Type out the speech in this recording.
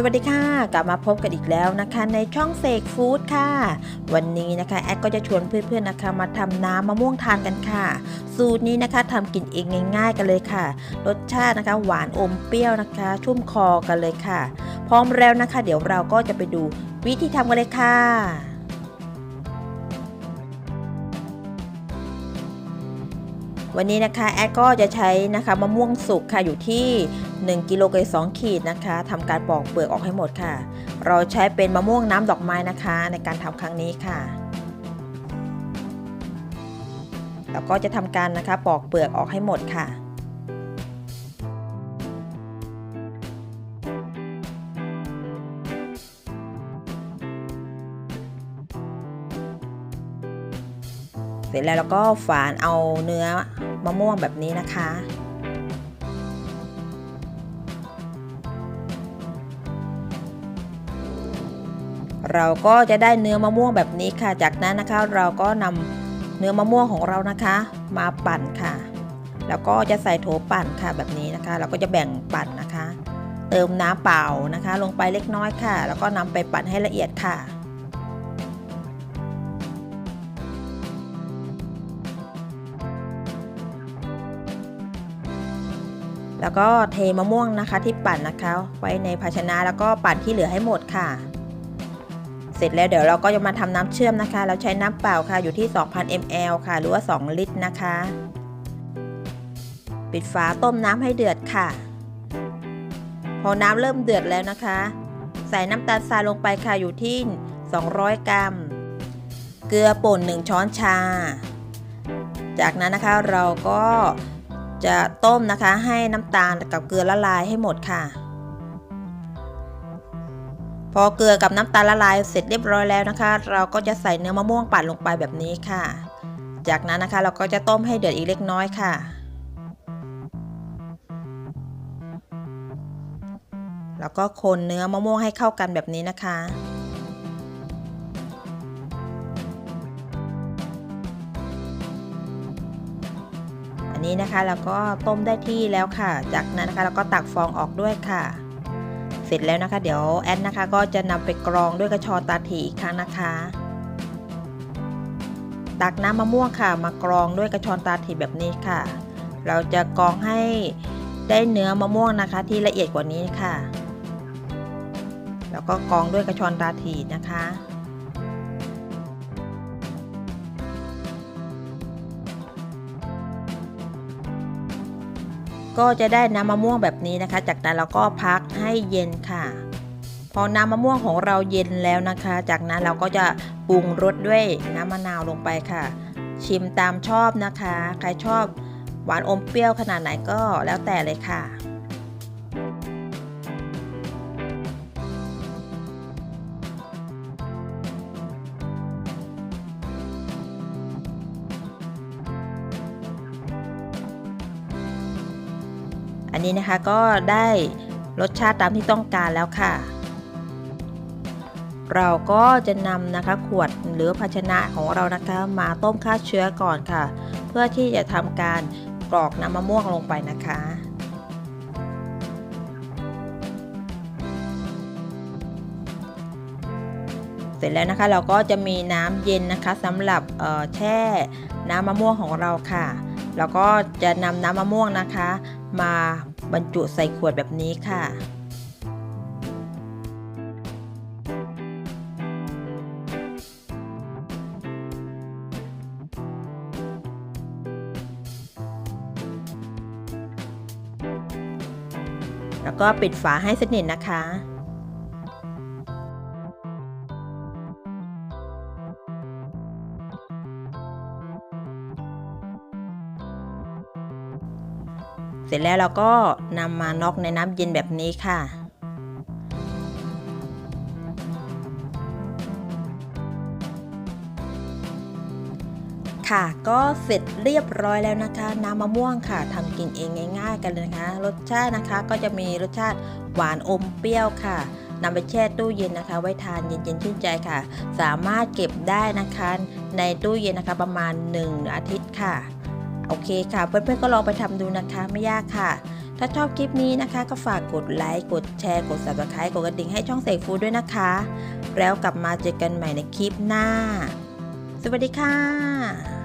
สวัสดีค่ะ กลับมาพบกันอีกแล้วนะคะ ในช่องเสกฟู้ดค่ะ วันนี้นะคะแอดก็จะชวนเพื่อนๆนะคะ มาทำน้ำมะม่วงทานกันค่ะ สูตรนี้นะคะทำกินเองง่าย ๆ กันเลยค่ะ รสชาตินะคะ หวานอมเปรี้ยวนะคะ ชุ่มคอกันเลยค่ะ พร้อมแล้วนะคะ เดี๋ยวเราก็จะไปดูวิธีทำกันเลยค่ะวันนี้นะคะแอดก็จะใช้นะคะมะม่วงสุกค่ะอยู่ที่ 1กิโลกับ2ขีดนะคะทำการปอกเปลือกออกให้หมดค่ะ เราใช้เป็นมะม่วงน้ำดอกไม้นะคะ ในการทำครั้งนี้ค่ะแล้วก็จะทำการนะคะปอกเปลือกออกให้หมดค่ะเสร็จแล้วเราก็ฝานเอาเนื้อมะม่วงแบบนี้นะคะ เราก็จะได้เนื้อมะม่วงแบบนี้ค่ะ จากนั้นนะคะเราก็นำเนื้อมะม่วงของเรานะคะ มาปั่นค่ะ แล้วก็จะใส่โถปั่นค่ะแบบนี้นะคะ เราก็จะแบ่งปั่นนะคะ เติมน้ำเปล่านะคะ ลงไปเล็กน้อยค่ะ แล้วก็นำไปปั่นให้ละเอียดค่ะแล้วก็เทมะม่วงนะคะที่ปั่นนะคะ ไว้ในภาชนะแล้วก็ปั่นที่เหลือให้หมดค่ะ เสร็จแล้วเดี๋ยวเราก็จะมาทำน้ำเชื่อมนะคะ เราใช้น้ำเปล่าค่ะอยู่ที่ 2,000 ml ค่ะ หรือว่า 2 ลิตรนะคะ ปิดฝาต้มน้ำให้เดือดค่ะ พอน้ำเริ่มเดือดแล้วนะคะ ใส่น้ำตาลทรายลงไปค่ะอยู่ที่ 200 กรัม เกลือป่น 1 ช้อนชา จากนั้นนะคะเราก็จะต้มนะคะให้น้ำตาลกับเกลือละลายให้หมดค่ะ อเกลือกับน้ำตาลละลายเสร็จเรียบร้อยแล้วนะคะ เราก็จะใส่เนื้อมะม่วงปั่นลงไปแบบนี้ค่ะ จากนั้นนะคะเราก็จะต้มให้เดือดอีกเล็กน้อยค่ะ แล้วก็คนเนื้อมะม่วงให้เข้ากันแบบนี้นะคะอันนี้นะคะแล้วก็ต้มได้ที่แล้วค่ะ จากนั้นนะคะเราก็ตักฟองออกด้วยค่ะ เสร็จแล้วนะคะ เดี๋ยวแอดนะคะ ก็จะนำไปกรองด้วยกระชอนตาถีอีกครั้งนะคะ ตักน้ำมะม่วงค่ะ มากรองด้วยกระชอนตาถีแบบนี้ค่ะ เราจะกรองให้ได้เนื้อมะม่วงนะคะ ที่ละเอียดกว่านี้ค่ะ แล้วก็กรองด้วยกระชอนตาถีนะคะ ก็จะได้น้ำมะม่วงแบบนี้นะคะ จากนั้นเราก็พักให้เย็นค่ะ พอน้ำมะม่วงของเราเย็นแล้วนะคะ จากนั้นเราก็จะปรุงรสด้วยน้ำมะนาวลงไปค่ะ ชิมตามชอบนะคะ ใครชอบหวานอมเปรี้ยวขนาดไหนก็แล้วแต่เลยค่ะ อันนี้นะคะก็ได้รสชาติตามที่ต้องการแล้วค่ะ เราก็จะนำนะคะขวดหรือภาชนะของเรานะคะมาต้มฆ่าเชื้อก่อนค่ะ เพื่อที่จะทำการกรอกน้ำมะม่วงลงไปนะคะเสร็จแล้วนะคะเราก็จะมีน้ำเย็นนะคะสำหรับแช่น้ำมะม่วงของเราค่ะ แล้วก็จะนำน้ำมะม่วงนะคะ มาบรรจุใส่ขวดแบบนี้ค่ะแล้วก็ปิดฝาให้สนิทนะคะ เสร็จแล้วเราก็นำมาน็อกในน้ำเย็นแบบนี้ค่ะ ค่ะก็เสร็จเรียบร้อยแล้วนะคะ น้ำมะม่วงค่ะทำกินเองง่าย ๆ กันเลยนะคะ รสชาตินะคะก็จะมีรสชาติหวานอมเปรี้ยวค่ะนำไปแช่ตู้เย็นนะคะ ไว้ทานเย็นๆชื่นใจค่ะ สามารถเก็บได้นะคะ ในตู้เย็นนะคะประมาณ 1 อาทิตย์ค่ะ โอเคค่ะ เพื่อนๆก็ลองไปทำดูนะคะไม่ยากค่ะ ถ้าชอบคลิปนี้นะคะ ก็ฝากกดไลค์กดแชร์กด subscribe กดกระดิ่งให้ช่องเสกฟูดด้วยนะคะ แล้วกลับมาเจอกันใหม่ในคลิปหน้า สวัสดีค่ะ